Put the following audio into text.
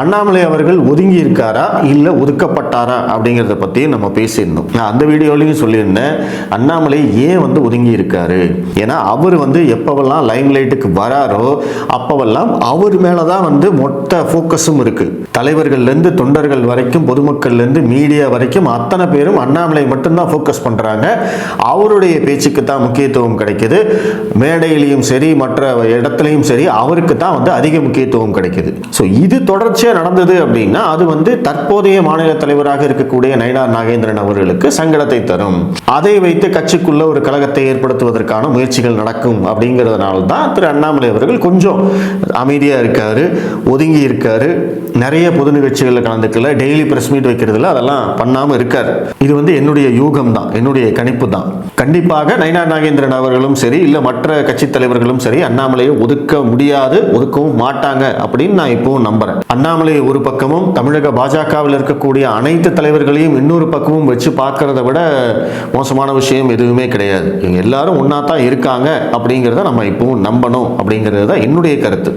அண்ணாமலை அவர்கள் ஒதுங்கி இருக்காரா இல்லை ஒதுக்கப்பட்டாரா அப்படிங்கிறத பற்றி நம்ம பேசியிருந்தோம். நான் அந்த வீடியோலையும் சொல்லியிருந்தேன். அண்ணாமலை ஏன் வந்து ஒதுங்கி இருக்காரு ஏன்னா அவர் வந்து எப்போவெல்லாம் லைம் லைட்டுக்கு வராரோ அப்போவெல்லாம் அவர் மேலே தான் வந்து மொத்த ஃபோக்கஸும் இருக்கு. தலைவர்கள்லேருந்து தொண்டர்கள் வரைக்கும் பொதுமக்கள்லேருந்து மீடியா வரைக்கும் அத்தனை பேரும் அண்ணாமலை மட்டும்தான் ஃபோக்கஸ் பண்ணுறாங்க அவருடைய பேச்சுக்கு தான் முக்கியத்துவம் கிடைக்குது. மேடையிலையும் சரி மற்ற இடத்துலையும் சரி அவருக்கு தான் வந்து அதிக முக்கியத்துவம் கிடைக்குது. ஸோ இது தொடர்ச்சியாக நடந்தது அப்படின்னா அது வந்து தற்போதைய மாநில தலைவராக இருக்கக்கூடிய நயினார் நாகேந்திரன் அவர்களுக்கு சங்கடத்தை தரும். அதை வைத்து கட்சிக்குள்ள ஒரு கழகத்தை ஏற்படுத்துவதற்கான முயற்சிகள் நடக்கும் அப்படிங்கிறதுனால தான் திரு அண்ணாமலை அவர்கள் கொஞ்சம் அமைதியாக இருக்காரு ஒதுங்கி இருக்காரு. நிறைய பொது நிகழ்ச்சிகளில் கலந்துக்கல டெய்லி பிரஸ் மீட் வைக்கிறதுல அதெல்லாம் பண்ணாமல் இருக்கார். இது வந்து என்னுடைய யூகம் தான் என்னுடைய கணிப்பு தான். கண்டிப்பாக நயினா நாகேந்திரன் அவர்களும் சரி இல்லை மற்ற கட்சி தலைவர்களும் சரி அண்ணாமலையை ஒதுக்க முடியாது ஒதுக்கவும் மாட்டாங்க அப்படின்னு நான் இப்போவும் நம்புறேன். அண்ணாமலை ஒரு பக்கமும் தமிழக பாஜகவில் இருக்கக்கூடிய அனைத்து தலைவர்களையும் இன்னொரு பக்கமும் வச்சு பார்க்கறத விட மோசமான விஷயம் எதுவுமே கிடையாது. இவங்க எல்லாரும் ஒன்றா தான் இருக்காங்க அப்படிங்கிறத நம்ம இப்போவும் நம்பணும் அப்படிங்கிறது தான் என்னுடைய கருத்து.